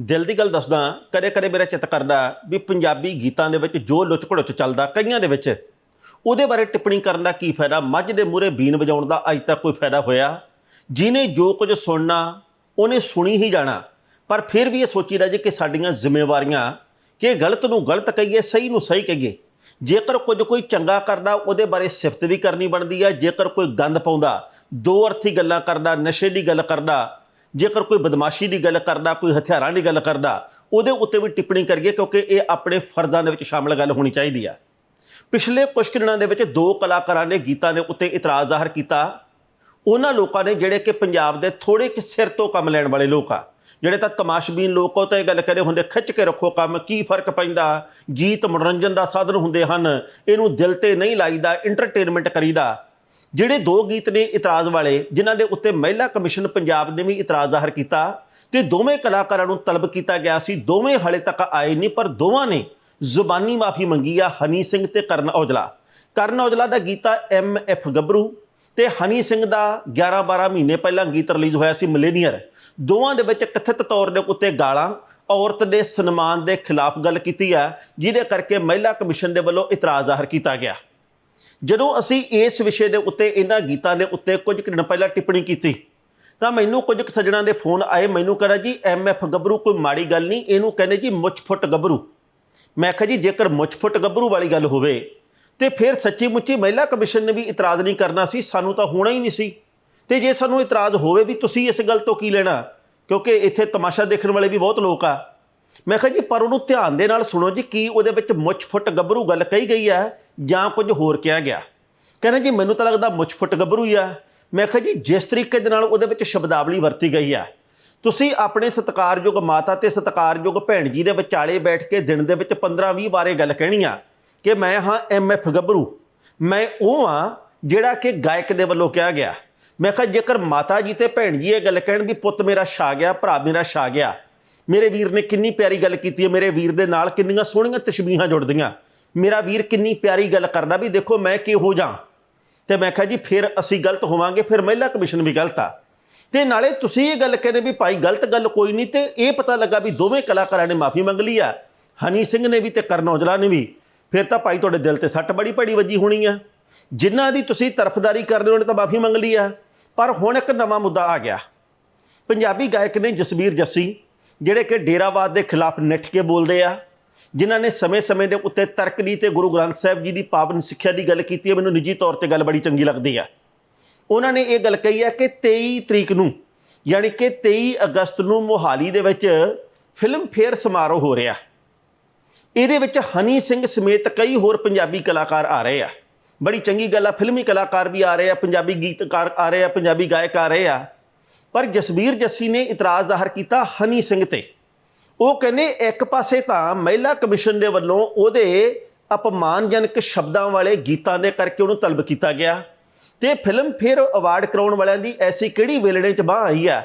ਦਿਲ ਦੀ ਗੱਲ ਦੱਸਦਾ ਕਦੇ ਕਦੇ ਮੇਰਾ ਚਿੱਤ ਕਰਦਾ ਵੀ ਪੰਜਾਬੀ ਗੀਤਾਂ ਦੇ ਵਿੱਚ ਜੋ ਲੁੱਚ ਘੜੁੱਚ ਚੱਲਦਾ ਕਈਆਂ ਦੇ ਵਿੱਚ, ਉਹਦੇ ਬਾਰੇ ਟਿੱਪਣੀ ਕਰਨ ਦਾ ਕੀ ਫਾਇਦਾ? ਮੱਝ ਦੇ ਮੂਹਰੇ ਬੀਨ ਵਜਾਉਣ ਦਾ ਅੱਜ ਤੱਕ ਕੋਈ ਫਾਇਦਾ ਹੋਇਆ? ਜਿਨੇ ਜੋ ਕੁਝ ਸੁਣਨਾ, ਉਹਨੇ ਸੁਣੀ ਹੀ ਜਾਣਾ। ਪਰ ਫਿਰ ਵੀ ਇਹ ਸੋਚੀਦਾ ਜੇ ਕਿ ਸਾਡੀਆਂ ਜ਼ਿੰਮੇਵਾਰੀਆਂ, ਕਿ ਗਲਤ ਨੂੰ ਗਲਤ ਕਹੀਏ, ਸਹੀ ਨੂੰ ਸਹੀ ਕਹੀਏ। ਜੇਕਰ ਕੁਝ ਕੋਈ ਚੰਗਾ ਕਰਦਾ, ਉਹਦੇ ਬਾਰੇ ਸਿਫਤ ਵੀ ਕਰਨੀ ਬਣਦੀ ਹੈ ਜੇਕਰ ਕੋਈ ਗੰਦ ਪਾਉਂਦਾ, ਦੋ ਅਰਥੀ ਗੱਲਾਂ ਕਰਦਾ, ਨਸ਼ੇ ਦੀ ਗੱਲ ਕਰਦਾ ਜੇਕਰ ਕੋਈ ਬਦਮਾਸ਼ੀ ਦੀ ਗੱਲ ਕਰਦਾ, ਕੋਈ ਹਥਿਆਰਾਂ ਦੀ ਗੱਲ ਕਰਦਾ, ਉਹਦੇ ਉੱਤੇ ਵੀ ਟਿੱਪਣੀ ਕਰੀਏ ਕਿਉਂਕਿ ਇਹ ਆਪਣੇ ਫਰਜ਼ਾਂ ਦੇ ਵਿੱਚ ਸ਼ਾਮਲ ਗੱਲ ਹੋਣੀ ਚਾਹੀਦੀ ਆ। ਪਿਛਲੇ ਕੁਝ ਕੁ ਦਿਨਾਂ ਦੇ ਵਿੱਚ ਦੋ ਕਲਾਕਾਰਾਂ ਨੇ ਗੀਤਾਂ ਦੇ ਉੱਤੇ ਇਤਰਾਜ਼ ਜ਼ਾਹਰ ਕੀਤਾ। ਉਹਨਾਂ ਲੋਕਾਂ ਨੇ ਜਿਹੜੇ ਕਿ ਪੰਜਾਬ ਦੇ ਥੋੜੇ ਕਿ ਸਿਰ ਤੋਂ ਕੰਮ ਲੈਣ ਵਾਲੇ ਲੋਕ ਆ, ਜਿਹੜੇ ਤਾਂ ਤਮਾਸ਼ਬੀਨ ਲੋਕ ਉਹ ਤਾਂ ਇਹ ਗੱਲ ਕਹਿੰਦੇ ਹੁੰਦੇ, ਖਿੱਚ ਕੇ ਰੱਖੋ ਕੰਮ, ਕੀ ਫ਼ਰਕ ਪੈਂਦਾ? ਗੀਤ ਮਨੋਰੰਜਨ ਦਾ ਸਾਧਨ ਹੁੰਦੇ ਹਨ, ਇਹਨੂੰ ਦਿਲ ਤੇ ਨਹੀਂ ਲਾਈਦਾ ਐਂਟਰਟੇਨਮੈਂਟ ਕਰੀਦਾ। ਜਿਹੜੇ ਦੋ ਗੀਤ ਨੇ ਇਤਰਾਜ਼ ਵਾਲੇ, ਜਿਨ੍ਹਾਂ ਦੇ ਉੱਤੇ ਮਹਿਲਾ ਕਮਿਸ਼ਨ ਪੰਜਾਬ ਨੇ ਵੀ ਇਤਰਾਜ਼ ਜ਼ਾਹਰ ਕੀਤਾ, ਤੇ ਦੋਵੇਂ ਕਲਾਕਾਰਾਂ ਨੂੰ ਤਲਬ ਕੀਤਾ ਗਿਆ ਸੀ। ਦੋਵੇਂ ਹਾਲੇ ਤੱਕ ਆਏ ਨਹੀਂ, ਪਰ ਦੋਵਾਂ ਨੇ ਜ਼ੁਬਾਨੀ ਮਾਫੀ ਮੰਗੀ ਆ ਹਨੀ ਸਿੰਘ ਤੇ ਕਰਨ ਔਜਲਾ। ਕਰਨ ਔਜਲਾ ਦਾ ਗੀਤਾ ਐਮ ਐਫ ਗੱਭਰੂ ਤੇ ਹਨੀ ਸਿੰਘ ਦਾ 11 12 ਮਹੀਨੇ ਪਹਿਲਾਂ ਗੀਤ ਰਿਲੀਜ਼ ਹੋਇਆ ਸੀ ਮਿਲੇਨੀਅਰ। ਦੋਵਾਂ ਦੇ ਵਿੱਚ ਕਥਿਤ ਤੌਰ ਦੇ ਉੱਤੇ ਗਾਲਾਂ, ਔਰਤ ਦੇ ਸਨਮਾਨ ਦੇ ਖਿਲਾਫ ਗੱਲ ਕੀਤੀ ਆ, ਜਿਹਦੇ ਕਰਕੇ ਮਹਿਲਾ ਕਮਿਸ਼ਨ ਦੇ ਵੱਲੋਂ ਇਤਰਾਜ਼ ਜ਼ਾਹਰ ਕੀਤਾ ਗਿਆ। ਜਦੋਂ ਅਸੀਂ ਇਸ ਵਿਸ਼ੇ ਦੇ ਉੱਤੇ ਇਹਨਾਂ ਗੀਤਾਂ ਦੇ ਉੱਤੇ ਕੁਝ ਕੁ ਦਿਨ ਪਹਿਲਾਂ ਟਿੱਪਣੀ ਕੀਤੀ, ਤਾਂ ਮੈਨੂੰ ਕੁਝ ਕੁ ਸੱਜਣਾਂ ਦੇ ਫੋਨ ਆਏ, ਮੈਨੂੰ ਕਹਿੰਦਾ ਜੀ ਐਮਐਫ ਗੱਭਰੂ ਕੋਈ ਮਾੜੀ ਗੱਲ ਨਹੀਂ, ਇਹਨੂੰ ਕਹਿੰਦੇ ਜੀ ਮੁੱਛ-ਫੁੱਟ ਗੱਭਰੂ। ਮੈਂ ਕਿਹਾ ਜੀ, ਜੇਕਰ ਮੁੱਛ-ਫੁੱਟ ਗੱਭਰੂ ਵਾਲੀ ਗੱਲ ਹੋਵੇ, ਤੇ ਫਿਰ ਸੱਚੀ ਮੁੱਚੀ ਮਹਿਲਾ ਕਮਿਸ਼ਨ ਨੇ ਵੀ ਇਤਰਾਜ਼ ਨਹੀਂ ਕਰਨਾ ਸੀ, ਸਾਨੂੰ ਤਾਂ ਹੋਣਾ ਹੀ ਨਹੀਂ ਸੀ। ਤੇ ਜੇ ਸਾਨੂੰ ਇਤਰਾਜ਼ ਹੋਵੇ ਵੀ ਤੁਸੀਂ ਇਸ ਗੱਲ ਤੋਂ ਕੀ ਲੈਣਾ, ਕਿਉਂਕਿ ਇੱਥੇ ਤਮਾਸ਼ਾ ਦੇਖਣ ਵਾਲੇ ਵੀ ਬਹੁਤ ਲੋਕ ਆ। ਮੈਂ ਕਿਹਾ ਜੀ, ਪਰ ਉਹਨੂੰ ਧਿਆਨ ਦੇ ਨਾਲ ਸੁਣੋ ਜੀ, ਕੀ ਉਹਦੇ ਵਿੱਚ ਮੁੱਛ-ਫੁੱਟ ਗੱਭਰੂ ਗੱਲ ਕਹੀ ਗਈ ਹੈ? ਜਾਂ ਕੁਝ ਹੋਰ ਕਿਹਾ ਗਿਆ। ਕਹਿੰਦੇ ਜੀ, ਮੈਨੂੰ ਤਾਂ ਲੱਗਦਾ ਮੁੱਛ-ਫੁੱਟ ਗੱਭਰੂ ਹੀ ਆ। ਮੈਂ ਕਿਹਾ ਜੀ, ਜਿਸ ਤਰੀਕੇ ਦੇ ਨਾਲ ਉਹਦੇ ਵਿੱਚ ਸ਼ਬਦਾਵਲੀ ਵਰਤੀ ਗਈ ਆ। ਤੁਸੀਂ ਆਪਣੇ ਸਤਿਕਾਰਯੋਗ ਮਾਤਾ ਤੇ ਸਤਿਕਾਰਯੋਗ ਭੈਣ ਜੀ ਦੇ ਵਿਚਾਲੇ ਬੈਠ ਕੇ ਦਿਨ ਦੇ ਵਿੱਚ 15-20 ਬਾਰੇ ਗੱਲ ਕਹਿਣੀ ਆ ਕਿ ਮੈਂ ਹਾਂ ਐਮਐਫ ਗੱਭਰੂ। ਮੈਂ ਉਹ ਆ ਜਿਹੜਾ ਕਿ ਗਾਇਕ ਦੇ ਵੱਲੋਂ ਕਿਹਾ ਗਿਆ। ਮੈਂ ਕਿਹਾ, ਜੇਕਰ ਮਾਤਾ ਜੀ ਤੇ ਭੈਣ ਜੀ ਇਹ ਗੱਲ ਕਹਿਣ ਵੀ ਪੁੱਤ ਮੇਰਾ ਛਾ ਗਿਆ, ਭਰਾ ਮੇਰਾ ਛਾ ਗਿਆ, ਮੇਰੇ ਵੀਰ ਨੇ ਕਿੰਨੀ ਪਿਆਰੀ ਗੱਲ ਕੀਤੀ ਹੈ, ਮੇਰੇ ਵੀਰ ਦੇ ਨਾਲ ਕਿੰਨੀਆਂ ਸੋਹਣੀਆਂ ਤਸ਼ਬੀਹਾਂ ਜੁੜਦੀਆਂ ਮੇਰਾ ਵੀਰ ਕਿੰਨੀ ਪਿਆਰੀ ਗੱਲ ਕਰਦਾ ਵੀ ਦੇਖੋ ਮੈਂ ਕਿਹੋ ਜਾਂ। ਤੇ ਮੈਂ ਕਿਹਾ ਜੀ, ਫਿਰ ਅਸੀਂ ਗਲਤ ਹੋਵਾਂਗੇ, ਫਿਰ ਮਹਿਲਾ ਕਮਿਸ਼ਨ ਵੀ ਗਲਤ ਆ। ਤੇ ਨਾਲੇ ਤੁਸੀਂ ਇਹ ਗੱਲ ਕਹਿੰਦੇ ਵੀ ਭਾਈ ਗਲਤ ਗੱਲ ਕੋਈ ਨਹੀਂ, ਤੇ ਇਹ ਪਤਾ ਲੱਗਾ ਵੀ ਦੋਵੇਂ ਕਲਾਕਾਰਾਂ ਨੇ ਮਾਫੀ ਮੰਗ ਲਈ ਆ। ਹਨੀ ਸਿੰਘ ਨੇ ਵੀ ਤੇ ਕਰਨ ਔਜਲਾ ਨੇ ਵੀ। ਫਿਰ ਤਾਂ ਭਾਈ ਤੁਹਾਡੇ ਦਿਲ ਤੇ ਸੱਟ ਬੜੀ ਭੜੀ ਵੱਜੀ ਹੋਣੀ ਆ। ਜਿਨ੍ਹਾਂ ਦੀ ਤੁਸੀਂ ਤਰਫਦਾਰੀ ਕਰਦੇ ਹੋ, ਉਹਨੇ ਤਾਂ ਮਾਫੀ ਮੰਗ ਲਈ ਆ। ਪਰ ਹੁਣ ਇੱਕ ਨਵਾਂ ਮੁੱਦਾ ਆ ਗਿਆ। ਪੰਜਾਬੀ ਗਾਇਕ ਨੇ ਜਸਬੀਰ ਜੱਸੀ, ਜਿਹੜੇ ਕਿ ਡੇਰਾਵਾਦ ਦੇ ਖਿਲਾਫ ਨਿੱਠ ਕੇ ਬੋਲਦੇ ਆ। ਜਿਨ੍ਹਾਂ ਨੇ ਸਮੇਂ-ਸਮੇਂ ਦੇ ਉੱਤੇ ਤਰਕਦੀ ਤੇ ਗੁਰੂ ਗ੍ਰੰਥ ਸਾਹਿਬ ਜੀ ਦੀ ਪਾਵਨ ਸਿੱਖਿਆ ਦੀ ਗੱਲ ਕੀਤੀ ਹੈ, ਮੈਨੂੰ ਨਿੱਜੀ ਤੌਰ ਤੇ ਗੱਲ ਬੜੀ ਚੰਗੀ ਲੱਗਦੀ ਆ। ਉਹਨਾਂ ਨੇ ਇਹ ਗੱਲ ਕਹੀ ਹੈ ਕਿ 23 ਤਰੀਕ ਨੂੰ, ਯਾਨੀ ਕਿ 23 ਅਗਸਤ ਨੂੰ ਮੋਹਾਲੀ ਦੇ ਵਿੱਚ ਫਿਲਮ ਫੇਅਰ ਸਮਾਰੋਹ ਹੋ ਰਿਹਾ। ਇਹਦੇ ਵਿੱਚ ਹਨੀ ਸਿੰਘ ਸਮੇਤ ਕਈ ਹੋਰ ਪੰਜਾਬੀ ਕਲਾਕਾਰ ਆ ਰਹੇ ਆ। ਬੜੀ ਚੰਗੀ ਗੱਲ ਆ, ਫਿਲਮੀ ਕਲਾਕਾਰ ਵੀ ਆ ਰਹੇ ਆ, ਪੰਜਾਬੀ ਗੀਤਕਾਰ ਆ ਰਹੇ ਆ, ਪੰਜਾਬੀ ਗਾਇਕ ਆ ਰਹੇ ਆ। ਪਰ ਜਸਬੀਰ ਜੱਸੀ ਨੇ ਇਤਰਾਜ਼ ਜ਼ਾਹਰ ਕੀਤਾ ਹਨੀ ਸਿੰਘ ਤੇ। ਉਹ ਕਹਿੰਦੇ ਇੱਕ ਪਾਸੇ ਤਾਂ ਮਹਿਲਾ ਕਮਿਸ਼ਨ ਦੇ ਵੱਲੋਂ ਉਹਦੇ ਅਪਮਾਨਜਨਕ ਸ਼ਬਦਾਂ ਵਾਲੇ ਗੀਤਾਂ ਦੇ ਕਰਕੇ ਉਹਨੂੰ ਤਲਬ ਕੀਤਾ ਗਿਆ। ਤੇ ਫਿਲਮ ਫੇਅਰ ਅਵਾਰਡ ਕਰਾਉਣ ਵਾਲਿਆਂ ਦੀ ਐਸੀ ਕਿਹੜੀ ਵੇਲਣੇ 'ਚ ਬਾਹ ਆਈ ਆ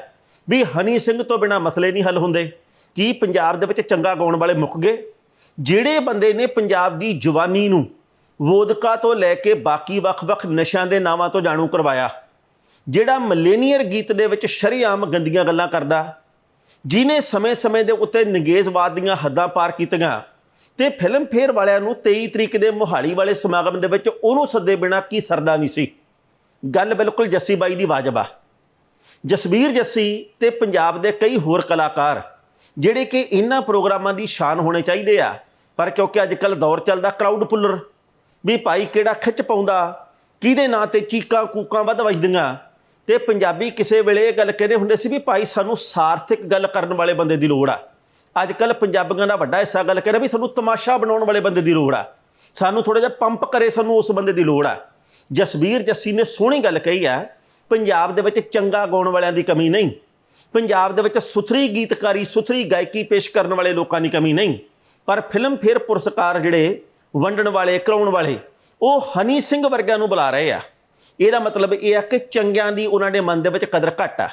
ਵੀ ਹਨੀ ਸਿੰਘ ਤੋਂ ਬਿਨਾ ਮਸਲੇ ਨਹੀਂ ਹੱਲ ਹੁੰਦੇ। ਕੀ ਪੰਜਾਬ ਦੇ ਵਿੱਚ ਚੰਗਾ ਗਾਉਣ ਵਾਲੇ ਮੁੱਕ ਗਏ? ਜਿਹੜੇ ਬੰਦੇ ਨੇ ਪੰਜਾਬ ਦੀ ਜਵਾਨੀ ਨੂੰ ਵੋਦਕਾ ਤੋਂ ਲੈ ਕੇ ਬਾਕੀ ਵੱਖ-ਵੱਖ ਨਸ਼ਿਆਂ ਦੇ ਨਾਵਾਂ ਤੋਂ ਜਾਣੂ ਕਰਵਾਇਆ, ਜਿਹੜਾ ਮਿਲੇਨੀਅਰ ਗੀਤ ਦੇ ਵਿੱਚ ਸ਼ਰੀਆਮ ਗੰਦੀਆਂ ਗੱਲਾਂ ਕਰਦਾ ਜਿਨੇ ਸਮੇਂ-ਸਮੇਂ ਦੇ ਉੱਤੇ ਨਗੇਜ਼ਵਾਦ ਦੀਆਂ ਹੱਦਾਂ ਪਾਰ ਕੀਤੀਆਂ ਤੇ ਫਿਲਮ ਫੇਅਰ ਵਾਲਿਆਂ ਨੂੰ 23 ਤਰੀਕ ਦੇ ਮੁਹਾਲੀ ਵਾਲੇ ਸਮਾਗਮ ਦੇ ਵਿੱਚ ਉਹਨੂੰ ਸੱਦੇ ਬਿਨਾ ਕੀ ਸਰਦਾ ਨਹੀਂ ਸੀ। ਗੱਲ ਬਿਲਕੁਲ ਜੱਸੀ ਬਾਈ ਦੀ ਵਾਜਬ ਆ। ਜਸਬੀਰ ਜੱਸੀ ਤੇ ਪੰਜਾਬ ਦੇ ਕਈ ਹੋਰ ਕਲਾਕਾਰ ਜਿਹੜੇ ਕਿ ਇਹਨਾਂ ਪ੍ਰੋਗਰਾਮਾਂ ਦੀ ਸ਼ਾਨ ਹੋਣੇ ਚਾਹੀਦੇ ਆ, ਪਰ ਕਿਉਂਕਿ ਅੱਜ ਕੱਲ ਦੌਰ ਚੱਲਦਾ ਕਰਾਊਡ ਪੁੱਲਰ ਵੀ ਭਾਈ ਕਿਹੜਾ ਖਿੱਚ ਪਾਉਂਦਾ, ਕਿਹਦੇ ਨਾਂ ਤੇ ਚੀਕਾਂ ਕੂਕਾਂ ਵੱਧ ਵੱਜਦੀਆਂ ਤੇ ਪੰਜਾਬੀ ਕਿਸੇ ਵੇਲੇ ਇਹ ਗੱਲ ਕਹਿੰਦੇ ਹੁੰਦੇ ਸੀ ਵੀ ਭਾਈ ਸਾਨੂੰ ਸਾਰਥਿਕ ਗੱਲ ਕਰਨ ਵਾਲੇ ਬੰਦੇ ਦੀ ਲੋੜ ਆ। ਅੱਜ ਕੱਲ ਪੰਜਾਬੀਆਂ ਦਾ ਵੱਡਾ ਹਿੱਸਾ ਗੱਲ ਕਹਿੰਦਾ ਵੀ ਸਾਨੂੰ ਤਮਾਸ਼ਾ ਬਣਾਉਣ ਵਾਲੇ ਬੰਦੇ ਦੀ ਲੋੜ ਆ। ਸਾਨੂੰ ਥੋੜਾ ਜਿਹਾ ਪੰਪ ਕਰੇ ਸਾਨੂੰ ਉਸ ਬੰਦੇ ਦੀ ਲੋੜ ਆ। ਜਸਬੀਰ ਜੱਸੀ ਨੇ ਸੋਹਣੀ ਗੱਲ ਕਹੀ ਆ, ਪੰਜਾਬ ਦੇ ਵਿੱਚ ਚੰਗਾ ਗਾਉਣ ਵਾਲਿਆਂ ਦੀ ਕਮੀ ਨਹੀਂ। ਪੰਜਾਬ ਦੇ ਵਿੱਚ ਸੁਥਰੀ ਗੀਤਕਾਰੀ, ਸੁਥਰੀ ਗਾਇਕੀ ਪੇਸ਼ ਕਰਨ ਵਾਲੇ ਲੋਕਾਂ ਦੀ ਕਮੀ ਨਹੀਂ। ਪਰ ਫਿਲਮ ਫੇਅਰ ਪੁਰਸਕਾਰ ਜਿਹੜੇ ਵੰਡਣ ਵਾਲੇ, ਕਰਾਉਣ ਵਾਲੇ, ਉਹ ਹਨੀ ਸਿੰਘ ਵਰਗਿਆਂ ਨੂੰ ਬੁਲਾ ਰਹੇ ਆ। ਇਹਦਾ ਮਤਲਬ ਇਹ ਆ ਕਿ ਚੰਗਿਆਂ ਦੀ ਉਹਨਾਂ ਦੇ ਮਨ ਦੇ ਵਿੱਚ ਕਦਰ ਘੱਟ ਆ।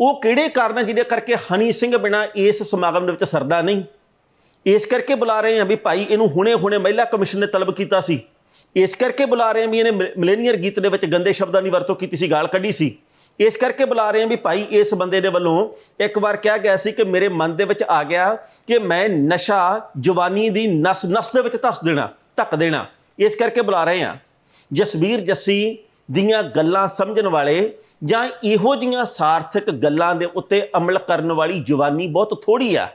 ਉਹ ਕਿਹੜੇ ਕਾਰਨ ਆ ਜਿਹਦੇ ਕਰਕੇ ਹਨੀ ਸਿੰਘ ਬਿਨਾ ਇਸ ਸਮਾਗਮ ਦੇ ਵਿੱਚ ਸਰਦਾ ਨਹੀਂ? ਇਸ ਕਰਕੇ ਬੁਲਾ ਰਹੇ ਆ ਵੀ ਭਾਈ ਇਹਨੂੰ ਹੁਣੇ-ਹੁਣੇ ਮਹਿਲਾ ਕਮਿਸ਼ਨ ਨੇ ਤਲਬ ਕੀਤਾ ਸੀ। ਇਸ ਕਰਕੇ ਬੁਲਾ ਰਹੇ ਆ ਵੀ ਇਹਨੇ ਮਿਲੇਨੀਅਰ ਗੀਤ ਦੇ ਵਿੱਚ ਗੰਦੇ ਸ਼ਬਦਾਂ ਦੀ ਵਰਤੋਂ ਕੀਤੀ ਸੀ, ਗਾਲ ਕੱਢੀ ਸੀ। ਇਸ ਕਰਕੇ ਬੁਲਾ ਰਹੇ ਹਾਂ ਵੀ ਭਾਈ ਇਸ ਬੰਦੇ ਦੇ ਵੱਲੋਂ ਇੱਕ ਵਾਰ ਕਿਹਾ ਗਿਆ ਸੀ ਕਿ ਮੇਰੇ ਮਨ ਦੇ ਵਿੱਚ ਆ ਗਿਆ ਕਿ ਮੈਂ ਨਸ਼ਾ ਜਵਾਨੀ ਦੀ ਨਸ ਨਸ ਦੇ ਵਿੱਚ ਧੱਸ ਦੇਣਾ, ਧੱਕ ਦੇਣਾ। ਇਸ ਕਰਕੇ ਬੁਲਾ ਰਹੇ ਹਾਂ ਜਸਵੀਰ ਜੱਸੀ ਦੀਆਂ ਗੱਲਾਂ ਸਮਝਣ ਵਾਲੇ ਜਾਂ ਇਹੋ ਜੀਆਂ ਸਾਰਥਕ ਗੱਲਾਂ ਦੇ ਉੱਤੇ ਅਮਲ ਕਰਨ ਵਾਲੀ ਜਵਾਨੀ ਬਹੁਤ ਥੋੜੀ ਆ।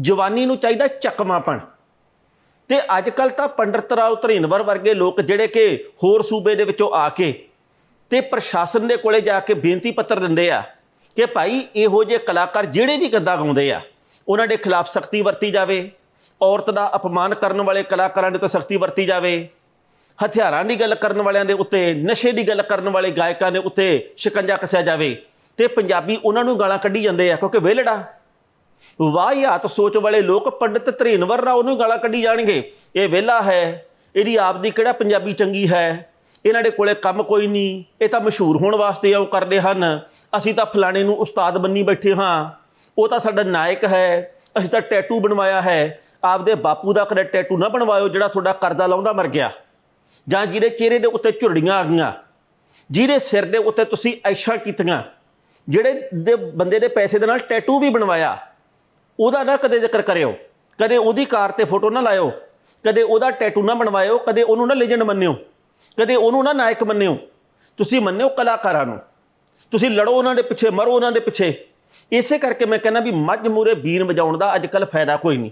ਜਵਾਨੀ ਨੂੰ ਚਾਹੀਦਾ ਚੱਕਵਾਪਣ। ਤੇ ਅੱਜ ਕੱਲ ਤਾਂ ਪੰਡਿਤ ਰਾਓ ਧਰੀਨਵਰ ਵਰਗੇ ਲੋਕ ਜਿਹੜੇ ਕਿ ਹੋਰ ਸੂਬੇ ਦੇ ਵਿੱਚੋਂ ਆ ਕੇ ਤੇ ਪ੍ਰਸ਼ਾਸਨ ਦੇ ਕੋਲੇ ਜਾ ਕੇ ਬੇਨਤੀ ਪੱਤਰ ਦਿੰਦੇ ਆ ਕਿ ਭਾਈ ਇਹੋ ਜਿਹੇ ਕਲਾਕਾਰ ਜਿਹੜੇ ਵੀ ਗੱਦਾ ਗਾਉਂਦੇ ਆ, ਉਹਨਾਂ ਦੇ ਖਿਲਾਫ ਸਖਤੀ ਵਰਤੀ ਜਾਵੇ। ਔਰਤ ਦਾ ਅਪਮਾਨ ਕਰਨ ਵਾਲੇ ਕਲਾਕਾਰਾਂ ਦੇ ਤੋਂ ਸਖਤੀ ਵਰਤੀ ਜਾਵੇ। ਹਥਿਆਰਾਂ ਦੀ ਗੱਲ ਕਰਨ ਵਾਲਿਆਂ ਦੇ ਉੱਤੇ, ਨਸ਼ੇ ਦੀ ਗੱਲ ਕਰਨ ਵਾਲੇ ਗਾਇਕਾਂ ਦੇ ਉੱਤੇ ਸ਼ਿਕੰਜਾ ਕੱਸਿਆ ਜਾਵੇ ਤੇ ਪੰਜਾਬੀ ਉਹਨਾਂ ਨੂੰ ਗਾਲਾਂ ਕੱਢੀ ਜਾਂਦੇ ਆ, ਕਿਉਂਕਿ ਵਿਹਲੜਾ। ਵਾਹਿਆਤ ਸੋਚ ਵਾਲੇ ਲੋਕ ਪੰਡਿਤ ਧਰੀਨਵਰ ਰਾਓ ਨੂੰ ਗਾਲਾਂ ਕੱਢੀ ਜਾਣਗੇ। ਇਹ ਵਿਹਲਾ ਹੈ, ਇਹਦੀ ਆਪ ਦੀ ਕਿਹੜਾ ਪੰਜਾਬੀ ਚੰਗੀ ਹੈ? ਇਹਨਾਂ ਦੇ ਕੋਲੇ ਕੰਮ ਕੋਈ ਨਹੀਂ, ਇਹ ਤਾਂ ਮਸ਼ਹੂਰ ਹੋਣ ਵਾਸਤੇ ਉਹ ਕਰਦੇ ਹਨ। ਅਸੀਂ ਤਾਂ ਫਲਾਣੇ ਨੂੰ ਉਸਤਾਦ ਬੰਨੀ ਬੈਠੇ ਹਾਂ। ਉਹ ਤਾਂ ਸਾਡਾ ਨਾਇਕ ਹੈ, ਅਸੀਂ ਤਾਂ ਟੈਟੂ ਬਣਵਾਇਆ ਹੈ। ਆਪਦੇ ਬਾਪੂ ਦਾ ਕਦੇ ਟੈਟੂ ਨਾ ਬਣਵਾਇਓ ਜਿਹੜਾ ਤੁਹਾਡਾ ਕਰਜ਼ਾ ਲਾਉਂਦਾ ਮਰ ਗਿਆ। ਜਾਂ ਜਿਹਦੇ ਚਿਹਰੇ ਦੇ ਉੱਤੇ ਝੁਰੜੀਆਂ ਆ ਗਈਆਂ, ਜਿਹਦੇ ਸਿਰ ਦੇ ਉੱਤੇ ਤੁਸੀਂ ਐਸ਼ਾਂ ਕੀਤੀਆਂ, ਜਿਹੜੇ ਦੇ ਬੰਦੇ ਦੇ ਪੈਸੇ ਦੇ ਨਾਲ ਟੈਟੂ ਵੀ ਬਣਵਾਇਆ, ਉਹਦਾ ਨਾ ਕਦੇ ਜ਼ਿਕਰ ਕਰਿਓ, ਕਦੇ ਉਹਦੀ ਕਾਰ ਤੇ ਫੋਟੋ ਨਾ ਲਾਇਓ, ਕਦੇ ਉਹਦਾ ਟੈਟੂ ਨਾ ਬਣਵਾਇਓ, ਕਦੇ ਉਹਨੂੰ ਨਾ ਲੈਜੈਂਡ ਮੰਨਿਓ, ਕਦੇ ਉਹਨੂੰ ਨਾ ਨਾਇਕ ਮੰਨਿਓ, ਤੁਸੀਂ ਮੰਨਿਓ ਕਲਾਕਾਰਾਂ ਨੂੰ, ਤੁਸੀਂ ਲੜੋ ਉਹਨਾਂ ਦੇ ਪਿੱਛੇ, ਮਰੋ ਉਹਨਾਂ ਦੇ ਪਿੱਛੇ। ਇਸੇ ਕਰਕੇ ਮੈਂ ਕਹਿੰਦਾ ਵੀ ਮੱਝ ਮੂਰੇ ਬੀਨ ਵਜਾਉਣ ਦਾ ਅੱਜ ਕੱਲ ਫਾਇਦਾ ਕੋਈ ਨਹੀਂ।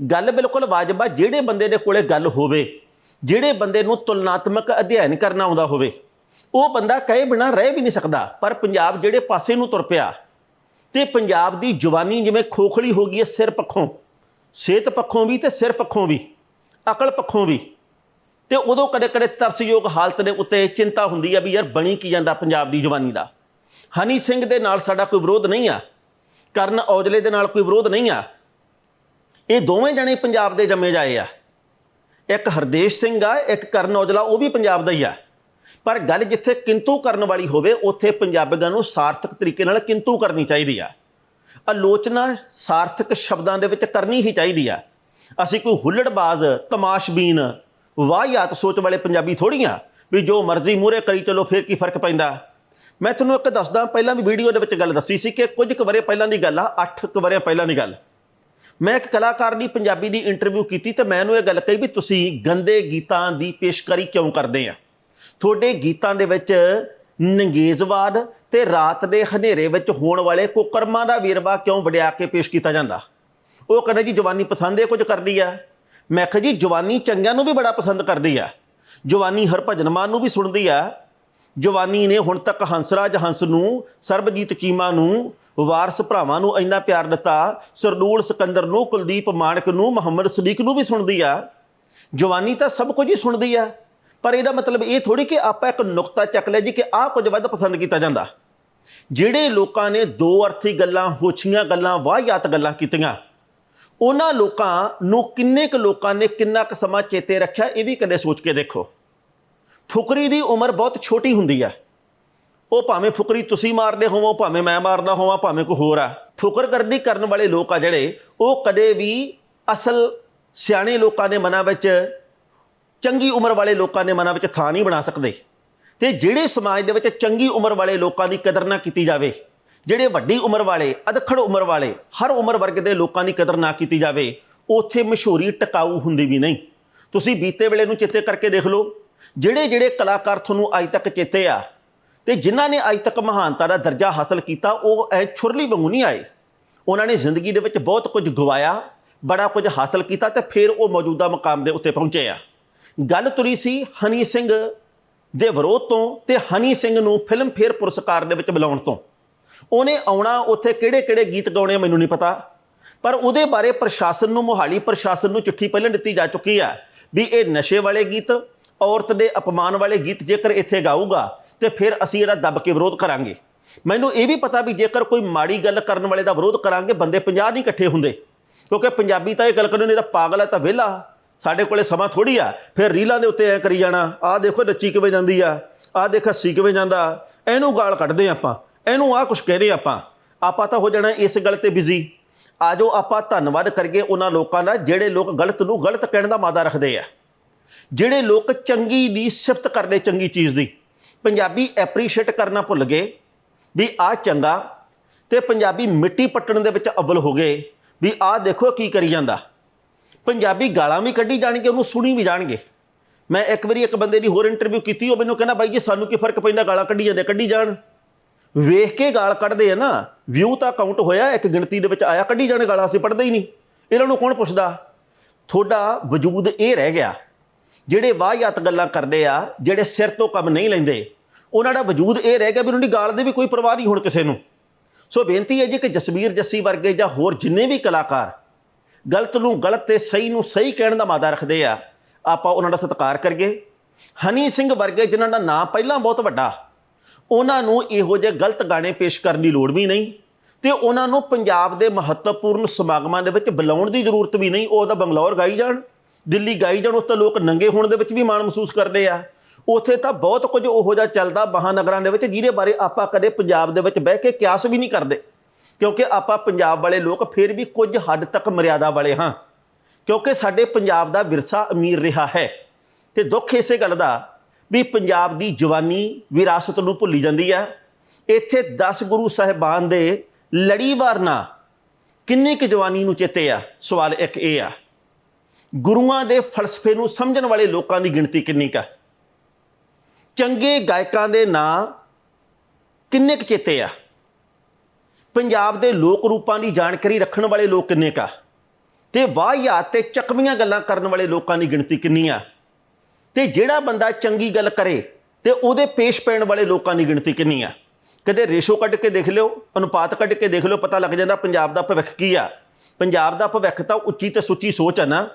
ਗੱਲ ਬਿਲਕੁਲ ਵਾਜਬ ਆ, ਜਿਹੜੇ ਬੰਦੇ ਦੇ ਕੋਲੇ ਗੱਲ ਹੋਵੇ ਜਿਹੜੇ ਬੰਦੇ ਨੂੰ ਤੁਲਨਾਤਮਕ ਅਧਿਐਨ ਕਰਨਾ ਆਉਂਦਾ ਹੋਵੇ, ਉਹ ਬੰਦਾ ਕਹੇ ਬਿਨਾ ਰਹਿ ਵੀ ਨਹੀਂ ਸਕਦਾ। ਪਰ ਪੰਜਾਬ ਜਿਹੜੇ ਪਾਸੇ ਨੂੰ ਤੁਰ ਪਿਆ, ਤੇ ਪੰਜਾਬ ਦੀ ਜਵਾਨੀ ਜਿਵੇਂ ਖੋਖਲੀ ਹੋ ਗਈ ਹੈ ਸਿਰ ਪੱਖੋਂ, ਸਿਹਤ ਪੱਖੋਂ ਵੀ ਤੇ ਸਿਰ ਪੱਖੋਂ ਵੀ, ਅਕਲ ਪੱਖੋਂ ਵੀ, ਤੇ ਉਦੋਂ ਕਦੇ ਕਦੇ ਤਰਸਯੋਗ ਹਾਲਤ ਦੇ ਉੱਤੇ ਚਿੰਤਾ ਹੁੰਦੀ ਆ ਵੀ ਯਾਰ ਬਣੀ ਕੀ ਜਾਂਦਾ ਪੰਜਾਬ ਦੀ ਜਵਾਨੀ ਦਾ। ਹਨੀ ਸਿੰਘ ਦੇ ਨਾਲ ਸਾਡਾ ਕੋਈ ਵਿਰੋਧ ਨਹੀਂ ਆ, ਕਰਨ ਔਜਲੇ ਦੇ ਨਾਲ ਕੋਈ ਵਿਰੋਧ ਨਹੀਂ ਆ। ਇਹ ਦੋਵੇਂ ਜਣੇ ਪੰਜਾਬ ਦੇ ਜੰਮੇ ਜਾਏ ਆ। ਇੱਕ ਹਰਦੇਸ਼ ਸਿੰਘ ਆ, ਇੱਕ ਕਰਨ ਔਜਲਾ, ਉਹ ਵੀ ਪੰਜਾਬ ਦਾ ਹੀ ਆ। ਪਰ ਗੱਲ ਜਿੱਥੇ ਕਿੰਤੂ ਕਰਨ ਵਾਲੀ ਹੋਵੇ, ਉੱਥੇ ਪੰਜਾਬੀਆਂ ਨੂੰ ਸਾਰਥਕ ਤਰੀਕੇ ਨਾਲ ਕਿੰਤੂ ਕਰਨੀ ਚਾਹੀਦੀ ਆ। ਆਲੋਚਨਾ ਸਾਰਥਕ ਸ਼ਬਦਾਂ ਦੇ ਵਿੱਚ ਕਰਨੀ ਹੀ ਚਾਹੀਦੀ ਆ। ਅਸੀਂ ਕੋਈ ਹੁੱਲੜਬਾਜ਼, ਤਮਾਸ਼ਬੀਨ, ਵਾਹਿਆਤ ਸੋਚ ਵਾਲੇ ਪੰਜਾਬੀ ਥੋੜੀਆਂ ਵੀ ਜੋ ਮਰਜ਼ੀ ਮੂਹਰੇ ਕਰੀ ਚਲੋ, ਫਿਰ ਕੀ ਫ਼ਰਕ ਪੈਂਦਾ? ਮੈਂ ਤੁਹਾਨੂੰ ਇੱਕ ਦੱਸਦਾ, ਪਹਿਲਾਂ ਵੀ ਵੀਡੀਓ ਦੇ ਵਿੱਚ ਗੱਲ ਦੱਸੀ ਸੀ ਕਿ ਕੁਝ ਕੁ ਵਰੇ ਪਹਿਲਾਂ ਦੀ ਗੱਲ ਆ 8 ਕੁ ਵਰਿਆਂ ਪਹਿਲਾਂ ਦੀ ਗੱਲ। ਮੈਂ ਇੱਕ ਕਲਾਕਾਰ ਦੀ ਪੰਜਾਬੀ ਦੀ ਇੰਟਰਵਿਊ ਕੀਤੀ ਤੇ ਮੈਂ ਉਹਨੂੰ ਇਹ ਗੱਲ ਕਹੀ ਵੀ ਤੁਸੀਂ ਗੰਦੇ ਗੀਤਾਂ ਦੀ ਪੇਸ਼ਕਾਰੀ ਕਿਉਂ ਕਰਦੇ ਆ? ਤੁਹਾਡੇ ਗੀਤਾਂ ਦੇ ਵਿੱਚ ਨੰਗੇਜ਼ਵਾਦ ਤੇ ਰਾਤ ਦੇ ਹਨੇਰੇ ਵਿੱਚ ਹੋਣ ਵਾਲੇ ਕੁਕਰਮਾਂ ਦਾ ਵੇਰਵਾ ਕਿਉਂ ਵਡਿਆ ਕੇ ਪੇਸ਼ ਕੀਤਾ ਜਾਂਦਾ? ਉਹ ਕਹਿੰਦੇ ਜੀ, ਜਵਾਨੀ ਪਸੰਦ ਹੈ ਕੁਝ ਕਰਦੀ ਆ। ਮੈਂ ਕਿਹਾ ਜੀ, ਜਵਾਨੀ ਚੰਗਿਆਂ ਨੂੰ ਵੀ ਬੜਾ ਪਸੰਦ ਕਰਦੀ ਆ। ਜਵਾਨੀ ਹਰਭਜਨ ਮਾਨ ਨੂੰ ਵੀ ਸੁਣਦੀ ਆ। ਜਵਾਨੀ ਨੇ ਹੁਣ ਤੱਕ ਹੰਸਰਾਜ ਹੰਸ ਨੂੰ, ਸਰਬਜੀਤ ਚੀਮਾ ਨੂੰ ਵਾਰਸ ਭਰਾਵਾਂ ਨੂੰ ਇੰਨਾ ਪਿਆਰ ਦਿੱਤਾ, ਸਰਦੂਲ ਸਿਕੰਦਰ ਨੂੰ, ਕੁਲਦੀਪ ਮਾਨਕ ਨੂੰ, ਮੁਹੰਮਦ ਸਦੀਕ ਨੂੰ ਵੀ ਸੁਣਦੀ ਆ। ਜਵਾਨੀ ਤਾਂ ਸਭ ਕੁਝ ਹੀ ਸੁਣਦੀ ਆ। ਪਰ ਇਹਦਾ ਮਤਲਬ ਇਹ ਥੋੜੀ ਕਿ ਆਪਾਂ ਇੱਕ ਨੁਕਤਾ ਚੱਕ ਲਿਆ ਜੀ ਕਿ ਆਹ ਕੁਝ ਵੱਧ ਪਸੰਦ ਕੀਤਾ ਜਾਂਦਾ। ਜਿਹੜੇ ਲੋਕਾਂ ਨੇ ਦੋ ਅਰਥੀ ਗੱਲਾਂ, ਹੋਛੀਆਂ ਗੱਲਾਂ, ਵਾਹਿਆਤ ਗੱਲਾਂ ਕੀਤੀਆਂ, ਉਹਨਾਂ ਲੋਕਾਂ ਨੂੰ ਕਿੰਨੇ ਕੁ ਲੋਕਾਂ ਨੇ ਕਿੰਨਾ ਕੁ ਸਮਾਂ ਚੇਤੇ ਰੱਖਿਆ, ਇਹ ਵੀ ਕਦੇ ਸੋਚ ਕੇ ਦੇਖੋ। ਫੁਕਰੀ ਦੀ ਉਮਰ ਬਹੁਤ ਛੋਟੀ ਹੁੰਦੀ ਆ। ਉਹ ਭਾਵੇਂ ਫੁਕਰੀ ਤੁਸੀਂ ਮਾਰਦੇ ਹੋਵੋ, ਭਾਵੇਂ ਮੈਂ ਮਾਰਦਾ ਹੋਵਾਂ, ਭਾਵੇਂ ਕੋਈ ਹੋਰ ਆ। ਫੁਕਰਗਰਦੀ ਕਰਨ ਵਾਲੇ ਲੋਕ ਆ ਜਿਹੜੇ, ਉਹ ਕਦੇ ਵੀ ਅਸਲ ਸਿਆਣੇ ਲੋਕਾਂ ਦੇ ਮਨਾਂ ਵਿੱਚ, ਚੰਗੀ ਉਮਰ ਵਾਲੇ ਲੋਕਾਂ ਦੇ ਮਨਾਂ ਵਿੱਚ ਥਾਂ ਨਹੀਂ ਬਣਾ ਸਕਦੇ। ਤੇ ਜਿਹੜੇ ਸਮਾਜ ਦੇ ਵਿੱਚ ਚੰਗੀ ਉਮਰ ਵਾਲੇ ਲੋਕਾਂ ਦੀ ਕਦਰ ਨਾ ਕੀਤੀ ਜਾਵੇ, ਜਿਹੜੇ ਵੱਡੀ ਉਮਰ ਵਾਲੇ, ਅਧਖੜ ਉਮਰ ਵਾਲੇ, ਹਰ ਉਮਰ ਵਰਗ ਦੇ ਲੋਕਾਂ ਦੀ ਕਦਰ ਨਾ ਕੀਤੀ ਜਾਵੇ, ਉੱਥੇ ਮਸ਼ਹੂਰੀ ਟਿਕਾਊ ਹੁੰਦੀ ਵੀ ਨਹੀਂ। ਤੁਸੀਂ ਬੀਤੇ ਵੇਲੇ ਨੂੰ ਚੇਤੇ ਕਰਕੇ ਦੇਖ ਲਓ ਜਿਹੜੇ ਜਿਹੜੇ ਕਲਾਕਾਰ ਤੁਹਾਨੂੰ ਅੱਜ ਤੱਕ ਚੇਤੇ ਆ ਤੇ ਜਿਨ੍ਹਾਂ ਨੇ ਅੱਜ ਤੱਕ ਮਹਾਨਤਾ ਦਾ ਦਰਜਾ ਹਾਸਲ ਕੀਤਾ, ਉਹ ਇਹ ਛੁਰਲੀ ਵਾਂਗੂ ਨਹੀਂ ਆਏ। ਉਹਨਾਂ ਨੇ ਜ਼ਿੰਦਗੀ ਦੇ ਵਿੱਚ ਬਹੁਤ ਕੁਝ ਗਵਾਇਆ, ਬੜਾ ਕੁਝ ਹਾਸਲ ਕੀਤਾ ਤੇ ਫਿਰ ਉਹ ਮੌਜੂਦਾ ਮਕਾਮ ਦੇ ਉੱਤੇ ਪਹੁੰਚੇ ਆ। ਗੱਲ ਤੁਰੀ ਸੀ ਹਨੀ ਸਿੰਘ ਦੇ ਵਿਰੋਧ ਤੋਂ ਤੇ ਹਨੀ ਸਿੰਘ ਨੂੰ ਫਿਲਮ ਫੇਅਰ ਪੁਰਸਕਾਰ ਦੇ ਵਿੱਚ ਬੁਲਾਉਣ ਤੋਂ। ਉਹਨੇ ਆਉਣਾ, ਉੱਥੇ ਕਿਹੜੇ-ਕਿਹੜੇ ਗੀਤ ਗਾਉਣੇ ਮੈਨੂੰ ਨਹੀਂ ਪਤਾ, ਪਰ ਉਹਦੇ ਬਾਰੇ ਪ੍ਰਸ਼ਾਸਨ ਨੂੰ, ਮੋਹਾਲੀ ਪ੍ਰਸ਼ਾਸਨ ਨੂੰ ਚਿੱਠੀ ਪਹਿਲਾਂ ਦਿੱਤੀ ਜਾ ਚੁੱਕੀ ਆ ਵੀ ਇਹ ਨਸ਼ੇ ਵਾਲੇ ਗੀਤ, ਔਰਤ ਦੇ ਅਪਮਾਨ ਵਾਲੇ ਗੀਤ ਜੇਕਰ ਇੱਥੇ ਗਾਊਗਾ ਤੇ ਫਿਰ ਅਸੀਂ ਇਹਦਾ ਦੱਬ ਕੇ ਵਿਰੋਧ ਕਰਾਂਗੇ। ਮੈਨੂੰ ਇਹ ਵੀ ਪਤਾ ਵੀ ਜੇਕਰ ਕੋਈ ਮਾੜੀ ਗੱਲ ਕਰਨ ਵਾਲੇ ਦਾ ਵਿਰੋਧ ਕਰਾਂਗੇ, ਬੰਦੇ 50 ਨਹੀਂ ਇਕੱਠੇ ਹੁੰਦੇ। ਕਿਉਂਕਿ ਪੰਜਾਬੀ ਤਾਂ ਇਹ ਗੱਲ ਕਰਨ ਨਹੀਂ ਤਾਂ ਪਾਗਲ ਹੈ ਤਾਂ ਵਿਹਲਾ। ਸਾਡੇ ਕੋਲੇ ਸਮਾਂ ਥੋੜੀ ਆ, ਫਿਰ ਰੀਲਾਂ ਦੇ ਉੱਤੇ ਐ ਕਰੀ ਜਾਣਾ। ਆਹ ਦੇਖੋ ਨੱਚੀ ਕਿਵੇਂ ਜਾਂਦੀ ਆ, ਆਹ ਦੇਖ ਹੱਸੀ ਕਿਵੇਂ ਜਾਂਦਾ। ਇਹਨੂੰ ਗਾਲ ਕੱਢਦੇ ਆਪਾਂ, ਇਹਨੂੰ ਆਹ ਕੁਝ ਕਹਿੰਦੇ ਆਪਾਂ। ਆਪਾਂ ਤਾਂ ਹੋ ਜਾਣਾ ਇਸ ਗੱਲ ਤੇ ਬਿਜ਼ੀ ਆਜੋ ਆਪਾਂ ਧੰਨਵਾਦ ਕਰੀਏ ਉਹਨਾਂ ਲੋਕਾਂ ਦਾ, ਜਿਹੜੇ ਲੋਕ ਗਲਤ ਨੂੰ ਗਲਤ ਕਹਿਣ ਦਾ ਮਾਦਾ ਰੱਖਦੇ ਆ। ਜਿਹੜੇ ਲੋਕ ਚੰਗੀ ਦੀ ਸਿਫਤ ਕਰਦੇ ਚੰਗੀ ਚੀਜ਼ ਦੀ। ਪੰਜਾਬੀ ਐਪਰੀਸ਼ੀਏਟ ਕਰਨਾ ਭੁੱਲ ਗਏ ਵੀ ਆ ਚੰਗਾ ਤੇ ਪੰਜਾਬੀ ਮਿੱਟੀ ਪੱਟਣ ਦੇ ਵਿੱਚ ਅਵਲ ਹੋ ਗਏ ਵੀ ਆਹ ਦੇਖੋ ਕੀ ਕਰੀ ਜਾਂਦਾ। ਪੰਜਾਬੀ ਗਾਲਾਂ ਵੀ ਕੱਢੀ ਜਾਣਗੇ ਉਹਨੂੰ ਸੁਣੀ ਵੀ ਜਾਣਗੇ। ਮੈਂ ਇੱਕ ਵਾਰੀ ਇੱਕ ਬੰਦੇ ਦੀ ਹੋਰ ਇੰਟਰਵਿਊ ਕੀਤੀ, ਉਹ ਮੈਨੂੰ ਕਹਿੰਦਾ ਬਾਈ ਜੀ ਸਾਨੂੰ ਕੀ ਫ਼ਰਕ ਪੈਂਦਾ ਗਾਲਾਂ ਕੱਢੀ ਜਾਂਦੇ, ਕੱਢੀ ਜਾਣ। ਵੇਖ ਕੇ ਗਾਲ ਕੱਢਦੇ ਆ ਨਾ ਵਿਊ ਤਾਂ ਕਾਊਂਟ ਹੋਇਆ, ਇੱਕ ਗਿਣਤੀ ਦੇ ਵਿੱਚ ਆਇਆ, ਕੱਢੀ ਜਾਣ ਗਾਲਾਂ, ਅਸੀਂ ਪੜ੍ਹਦੇ ਹੀ ਨਹੀਂ। ਇਹਨਾਂ ਨੂੰ ਕੌਣ ਪੁੱਛਦਾ? ਤੁਹਾਡਾ ਵਜੂਦ ਇਹ ਰਹਿ ਗਿਆ। ਜਿਹੜੇ ਵਾਹਿਯਾਤ ਗੱਲਾਂ ਕਰਦੇ ਆ, ਜਿਹੜੇ ਸਿਰ ਤੋਂ ਕੰਮ ਨਹੀਂ ਲੈਂਦੇ, ਉਹਨਾਂ ਦਾ ਵਜੂਦ ਇਹ ਰਹਿ ਗਿਆ ਵੀ ਉਹਨਾਂ ਦੀ ਗਾਲ ਦੇ ਵੀ ਕੋਈ ਪਰਵਾਹ ਨਹੀਂ ਹੁਣ ਕਿਸੇ ਨੂੰ। ਸੋ ਬੇਨਤੀ ਹੈ ਜੀ ਕਿ ਜਸਵੀਰ ਜੱਸੀ ਵਰਗੇ ਜਾਂ ਹੋਰ ਜਿੰਨੇ ਵੀ ਕਲਾਕਾਰ ਗਲਤ ਨੂੰ ਗਲਤ ਤੇ ਸਹੀ ਨੂੰ ਸਹੀ ਕਹਿਣ ਦਾ ਮਾਦਾ ਰੱਖਦੇ ਆ, ਆਪਾਂ ਉਹਨਾਂ ਦਾ ਸਤਿਕਾਰ ਕਰੀਏ। ਹਨੀ ਸਿੰਘ ਵਰਗੇ ਜਿਨ੍ਹਾਂ ਦਾ ਨਾਂ ਪਹਿਲਾਂ ਬਹੁਤ ਵੱਡਾ, ਉਹਨਾਂ ਨੂੰ ਇਹੋ ਜਿਹੇ ਗਲਤ ਗਾਣੇ ਪੇਸ਼ ਕਰਨ ਦੀ ਲੋੜ ਵੀ ਨਹੀਂ ਤੇ ਉਹਨਾਂ ਨੂੰ ਪੰਜਾਬ ਦੇ ਮਹੱਤਵਪੂਰਨ ਸਮਾਗਮਾਂ ਦੇ ਵਿੱਚ ਬੁਲਾਉਣ ਦੀ ਜ਼ਰੂਰਤ ਵੀ ਨਹੀਂ, ਉਹ ਤਾਂ ਬੰਗਲੌਰ ਗਾਈ ਜਾਣ। ਦਿੱਲੀ ਗਾਈ ਜਾਣ ਉੱਥੇ ਲੋਕ ਨੰਗੇ ਹੋਣ ਦੇ ਵਿੱਚ ਵੀ ਮਾਣ ਮਹਿਸੂਸ ਕਰਦੇ ਆ। ਉੱਥੇ ਤਾਂ ਬਹੁਤ ਕੁਝ ਉਹੋ ਜਿਹਾ ਚੱਲਦਾ ਮਹਾਨਗਰਾਂ ਦੇ ਵਿੱਚ ਜਿਹਦੇ ਬਾਰੇ ਆਪਾਂ ਕਦੇ ਪੰਜਾਬ ਦੇ ਵਿੱਚ ਬਹਿ ਕੇ ਕਿਆਸ ਵੀ ਨਹੀਂ ਕਰਦੇ। ਕਿਉਂਕਿ ਆਪਾਂ ਪੰਜਾਬ ਵਾਲੇ ਲੋਕ ਫਿਰ ਵੀ ਕੁਝ ਹੱਦ ਤੱਕ ਮਰਿਆਦਾ ਵਾਲੇ ਹਾਂ। ਕਿਉਂਕਿ ਸਾਡੇ ਪੰਜਾਬ ਦਾ ਵਿਰਸਾ ਅਮੀਰ ਰਿਹਾ ਹੈ। ਤੇ ਦੁੱਖ ਇਸੇ ਗੱਲ ਦਾ ਵੀ ਪੰਜਾਬ ਦੀ ਜਵਾਨੀ ਵਿਰਾਸਤ ਨੂੰ ਭੁੱਲੀ ਜਾਂਦੀ ਹੈ ਇੱਥੇ 10 ਗੁਰੂ ਸਾਹਿਬਾਨ ਦੇ ਲੜੀਵਾਰ ਨਾ ਕਿੰਨੀ ਕੁ ਜਵਾਨੀ ਨੂੰ ਚੇਤੇ ਆ? ਸਵਾਲ ਇੱਕ ਇਹ ਆ। ਗੁਰੂਆਂ ਦੇ ਫਲਸਫੇ ਨੂੰ ਸਮਝਣ ਵਾਲੇ ਲੋਕਾਂ ਦੀ ਗਿਣਤੀ ਕਿੰਨੀ ਕਾ ਚੰਗੇ ਗਾਇਕਾਂ ਦੇ ਨਾਂ ਕਿੰਨੇ ਕੁ ਚੇਤੇ ਆ? ਪੰਜਾਬ ਦੇ ਲੋਕ ਰੂਪਾਂ ਦੀ ਜਾਣਕਾਰੀ ਰੱਖਣ ਵਾਲੇ ਲੋਕ ਕਿੰਨੇ ਕਾ ਤੇ ਵਾਹਿਯਾਤ ਤੇ ਚੱਕਵੀਆਂ ਗੱਲਾਂ ਕਰਨ ਵਾਲੇ ਲੋਕਾਂ ਦੀ ਗਿਣਤੀ ਕਿੰਨੀ ਆ? ਤੇ ਜਿਹੜਾ ਬੰਦਾ ਚੰਗੀ ਗੱਲ ਕਰੇ ਤੇ ਉਹਦੇ ਪੇਸ਼ ਪੈਣ ਵਾਲੇ ਲੋਕਾਂ ਦੀ ਗਿਣਤੀ ਕਿੰਨੀ ਆ? ਕਦੇ ਰੇਸ਼ੋ ਕੱਢ ਕੇ ਦੇਖ ਲਿਓ, ਅਨੁਪਾਤ ਕੱਢ ਕੇ ਦੇਖ ਲਿਓ, ਪਤਾ ਲੱਗ ਜਾਂਦਾ ਪੰਜਾਬ ਦਾ ਭਵਿੱਖ ਕੀ ਆ? ਪੰਜਾਬ ਦਾ ਭਵਿੱਖ ਤਾਂ ਉੱਚੀ ਤੇ ਸੁੱਚੀ ਸੋਚ ਆ ਨਾ।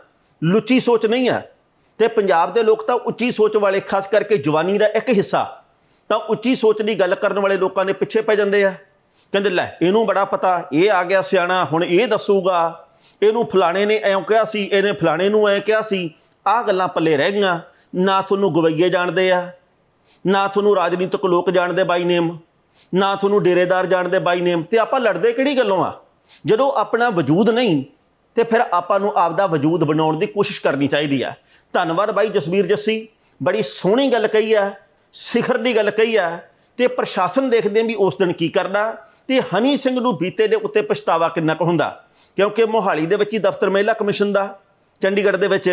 ਲੁੱਚੀ ਸੋਚ ਨਹੀਂ ਹੈ। ਤੇ ਪੰਜਾਬ ਦੇ ਲੋਕ ਤਾਂ ਉੱਚੀ ਸੋਚ ਵਾਲੇ, ਖਾਸ ਕਰਕੇ ਜਵਾਨੀ ਦਾ ਇੱਕ ਹਿੱਸਾ। ਤਾਂ ਉੱਚੀ ਸੋਚ ਦੀ ਗੱਲ ਕਰਨ ਵਾਲੇ ਲੋਕਾਂ ਦੇ ਪਿੱਛੇ ਪੈ ਜਾਂਦੇ ਆ। ਕਹਿੰਦੇ, ਲੈ, ਇਹਨੂੰ ਬੜਾ ਪਤਾ, ਇਹ ਆ ਗਿਆ ਸਿਆਣਾ, ਹੁਣ ਇਹ ਦੱਸੂਗਾ। ਇਹਨੂੰ ਫਲਾਣੇ ਨੇ ਐਂ ਕਿਹਾ ਸੀ, ਇਹਨੇ ਫਲਾਣੇ ਨੂੰ ਐਂ ਕਿਹਾ ਸੀ। ਆਹ ਗੱਲਾਂ ਪੱਲੇ ਰਹਿ ਗਈਆਂ। ਨਾ ਤੁਹਾਨੂੰ ਗਵਈਏ ਜਾਣਦੇ ਆ, ਨਾ ਤੁਹਾਨੂੰ ਰਾਜਨੀਤਿਕ ਲੋਕ ਜਾਣਦੇ ਬਾਈ ਨੇਮ ਨਾ ਤੁਹਾਨੂੰ ਡੇਰੇਦਾਰ ਜਾਣਦੇ ਬਾਈ ਨੇਮ ਤੇ ਆਪਾਂ ਲੜਦੇ ਕਿਹੜੀ ਗੱਲੋਂ ਆ? ਜਦੋਂ ਆਪਣਾ ਵਜੂਦ ਨਹੀਂ ਤੇ ਫਿਰ ਆਪਾਂ ਨੂੰ ਆਪਦਾ ਵਜੂਦ ਬਣਾਉਣ ਦੀ ਕੋਸ਼ਿਸ਼ ਕਰਨੀ ਚਾਹੀਦੀ ਆ। ਧੰਨਵਾਦ ਬਾਈ ਜਸਵੀਰ ਜੱਸੀ, ਬੜੀ ਸੋਹਣੀ ਗੱਲ ਕਹੀ ਆ, ਸਿਖਰ ਦੀ ਗੱਲ ਕਹੀ ਆ, ਤੇ ਪ੍ਰਸ਼ਾਸਨ ਦੇਖਦੇ ਵੀ ਉਸ ਦਿਨ ਕੀ ਕਰਨਾ, ਤੇ ਹਨੀ ਸਿੰਘ ਨੂੰ ਬੀਤੇ ਦੇ ਉੱਤੇ ਪਛਤਾਵਾ ਕਿੰਨਾ ਕੁ ਹੁੰਦਾ, ਕਿਉਂਕਿ ਮੋਹਾਲੀ ਦੇ ਵਿੱਚ ਹੀ ਦਫ਼ਤਰ ਮਹਿਲਾ ਕਮਿਸ਼ਨ ਦਾ, ਚੰਡੀਗੜ੍ਹ ਦੇ ਵਿੱਚ,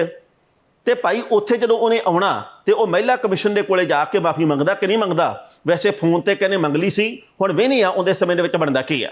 ਤੇ ਭਾਈ ਉੱਥੇ ਜਦੋਂ ਉਹਨੇ ਆਉਣਾ, ਤੇ ਉਹ ਮਹਿਲਾ ਕਮਿਸ਼ਨ ਦੇ ਕੋਲੇ ਜਾ ਕੇ ਮਾਫੀ ਮੰਗਦਾ ਕਿ ਨਹੀਂ ਮੰਗਦਾ, ਵੈਸੇ ਫੋਨ ਤੇ ਕਹਿੰਦੇ ਮੰਗ ਲਈ ਸੀ, ਹੁਣ ਵੀ ਨਹੀਂ ਆ, ਉਹਦੇ ਸਮੇਂ ਦੇ ਵਿੱਚ ਬਣਦਾ ਕੀ ਆ।